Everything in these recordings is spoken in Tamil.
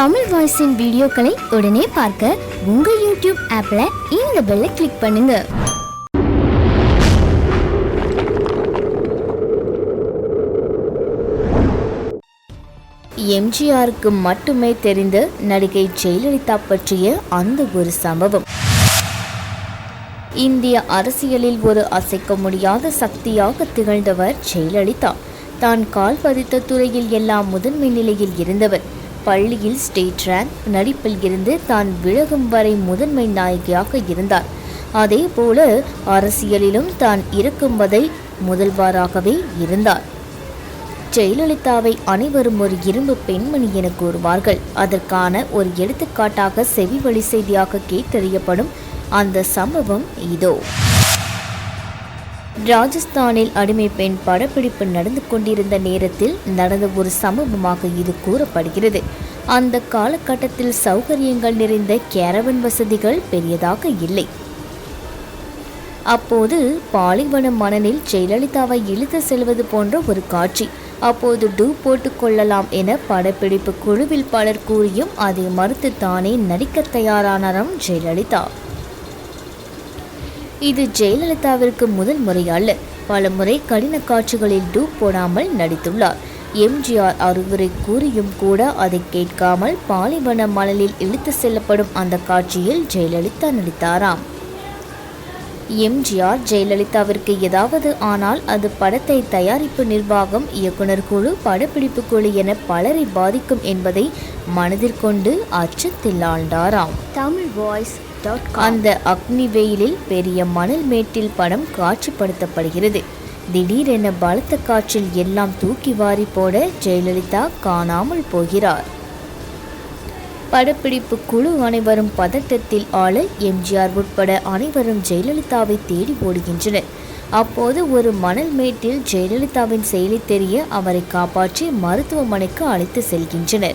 தமிழ் வாய்ஸின் வீடியோக்களை உடனே பார்க்க உங்கள் யூடியூப் ஆப்பில் இந்த பெல்லை கிளிக் பண்ணுங்க. எம்ஜிஆருக்கு மட்டுமே தெரிந்த நடிகை ஜெயலலிதா பற்றிய அந்த ஒரு சம்பவம். இந்திய அரசியலில் ஒரு அசைக்க முடியாத சக்தியாக திகழ்ந்தவர் ஜெயலலிதா. தான் கால் பதித்த துறையில் எல்லாம் முதன்மை நிலையில் இருந்தவர். பள்ளியில் ஸ்டேட் ரேங்க் நடிப்பில் இருந்து தான் விலகும் வரை முதன்மை நாயகியாக இருந்தார். அதே போல அரசியலிலும் தான் இருக்கும் வரை முதல்வராகவே இருந்தார். ஜெயலலிதாவை அனைவரும் ஒரு இரும்பு பெண்மணி என கூறுவார்கள். அதற்கான ஒரு எடுத்துக்காட்டாக செவி வழி செய்தியாக கேட்டறியப்படும் அந்த சம்பவம் இதோ. ராஜஸ்தானில் அடிமை பெண் படப்பிடிப்பு நடந்து கொண்டிருந்த நேரத்தில் நடந்த ஒரு சம்பவமாக இது கூறப்படுகிறது. அந்த காலகட்டத்தில் சௌகரியங்கள் நிறைந்த கேரவன் வசதிகள் பெரியதாக இல்லை. அப்போது பாலைவன மணலில் ஜெயலலிதாவை இழுத்து செல்வது போன்ற ஒரு காட்சி. அப்போது டூ போட்டுக் கொள்ளலாம் என படப்பிடிப்பு குழுவில் பலர் கூறியும் அதை மறுத்து தானே நடிக்க தயாரானாராம் ஜெயலலிதா. இது ஜெயலலிதாவிற்கு முதல் முறையல்ல பல முறை கடின காட்சிகளில் டூப் போடாமல் நடித்துள்ளார். எம்ஜிஆர் அறிவுரை கூறியும் கூட அதை கேட்காமல் பாலைவன மணலில் இழுத்து செல்லப்படும் அந்த காட்சியில் ஜெயலலிதா நடித்தாராம். எம்ஜிஆர் ஜெயலலிதாவிற்கு ஏதாவது ஆனால் அது படத்தை தயாரிப்பு நிர்வாகம் இயக்குனர் குழு படப்பிடிப்பு குழு என பலரை பாதிக்கும் என்பதை மனதிற்கொண்டு அச்சத்தில் ஆழ்ந்தாராம். தமிழ் வாய்ஸ் அந்த அக்னி வெயிலில் பெரிய மணல் மேட்டில் படம் காட்சிப்படுத்தப்படுகிறது. திடீரென பலத்த காற்றில் எல்லாம் தூக்கி வாரி போட ஜெயலலிதா காணாமல் போகிறார். படப்பிடிப்பு குழு அனைவரும் பதட்டத்தில் ஆள எம்ஜிஆர் உட்பட அனைவரும் ஜெயலலிதாவை தேடி ஓடுகின்றனர். அப்போது ஒரு மணல் மேட்டில் ஜெயலலிதாவின் செயலி தெரிய அவரை காப்பாற்றி மருத்துவமனைக்கு அழைத்து செல்கின்றனர்.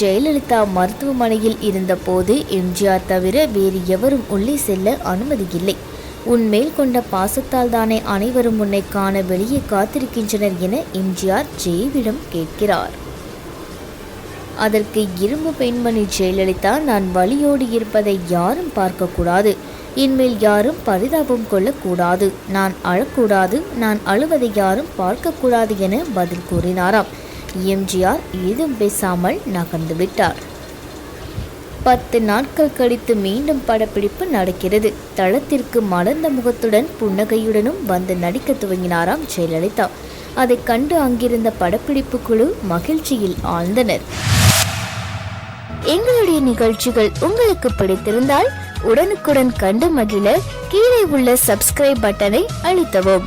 ஜெயலலிதா மருத்துவமனையில் இருந்தபோது எம்ஜிஆர் தவிர வேறு எவரும் உள்ளே செல்ல அனுமதி இல்லை உன்மேல் கொண்ட பாசத்தால் தானே அனைவரும் உன்னை காண வெளியே காத்திருக்கின்றனர் என எம்ஜிஆர் ஜெயவிடம் கேட்கிறார். அதற்கு இரும்பு பெண்மணி ஜெயலலிதா நான் வழியோடு இருப்பதை யாரும் பார்க்கக்கூடாது. இன்மேல் யாரும் பரிதாபம் கொள்ளக்கூடாது. நான் அழக்கூடாது. நான் அழுவதை யாரும் பார்க்கக்கூடாது என பதில் கூறினாராம். எம்ஜிஆர் ஏதும் பேசாமல் நகர்ந்து விட்டார். பத்து நாட்கள் கழித்து மீண்டும் படப்பிடிப்பு நடக்கிறது. தளத்திற்கு மலர்ந்த முகத்துடன் புன்னகையுடனும் வந்து நடிக்க துவங்கினாராம் ஜெயலலிதா. அதை கண்டு அங்கிருந்த படப்பிடிப்பு குழு மகிழ்ச்சியில் ஆழ்ந்தனர். எங்களுடைய நிகழ்ச்சிகள் உங்களுக்கு பிடித்திருந்தால் உடனுக்குடன் கண்டு மகிழ கீழே உள்ள சப்ஸ்கிரைப் பட்டனை அழுத்தவும்.